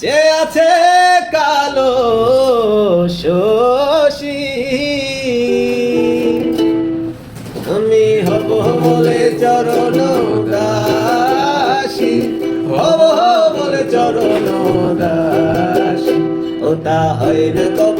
যে আছে কালো শশী। আমি হব বলে চরণ দাসী, হব বলে চরণ দাসী। তা হয় না কপাল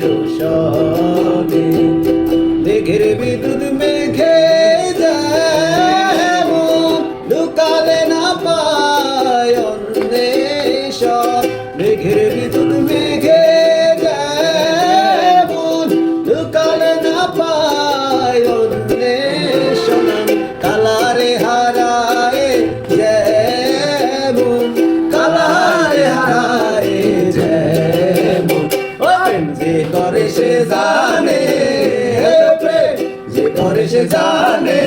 সে জানে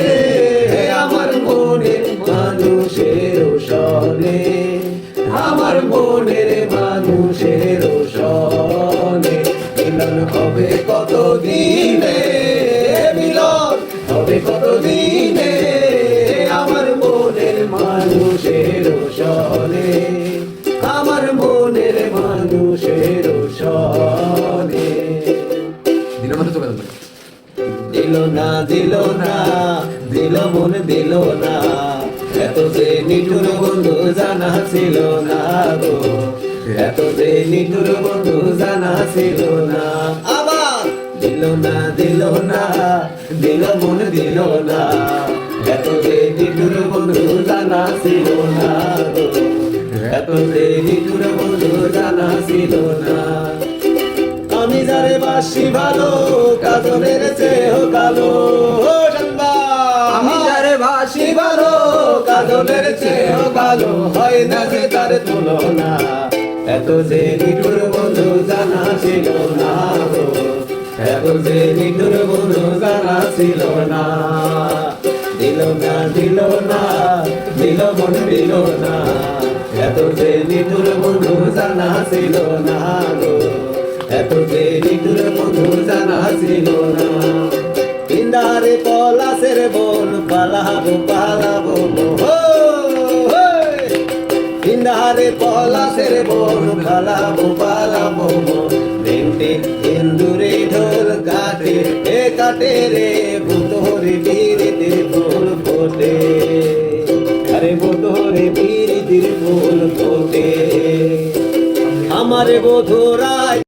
আমার মনের মানুষের সনে আমার মনের মানুষের সনে মিলন হবে কত দিনে মিলন হবে কত দিনে আমার মনের মানুষের সনে আমার মনের মানুষের না, দিল না, দিল মন দিল না। এত যে নিঠুর বন্ধু জানা ছিল না গো। এত যে নিঠুর বন্ধু জানা ছিল না। আবার দিল না দিল না, দিল মন দিল না। এত যে নিঠুর বন্ধু জানা ছিল না গো। এত যে নিঠুর বন্ধু জানা ছিল না। যারে বাসি ভালো কাজলের চেয়েও কালো। আমি যারে বাসি ভালো কাজলের চেয়েও কালো হয় না যে তার তুলনা, এত যে নিঠুর বন্ধু জানা ছিল না। এত যে নিঠুর বন্ধু জানা ছিল না দিল না দিল না, দিল মন দিল না এত যে নিঠুর বন্ধু জানা ছিল না গো ছিল না ইন্দারে পলাশের বোন পালাবো পালাবো ইন্দারে পলাশের বোন পালাবো পালাবো তিনটে ইন্দুরে ঢোল কাটে, এ কাটে রে বুতরে বীরিতে ফুল ফোটে। আরে বুতরে বীরিতে ফুল ফোটে। আমার বধুরায়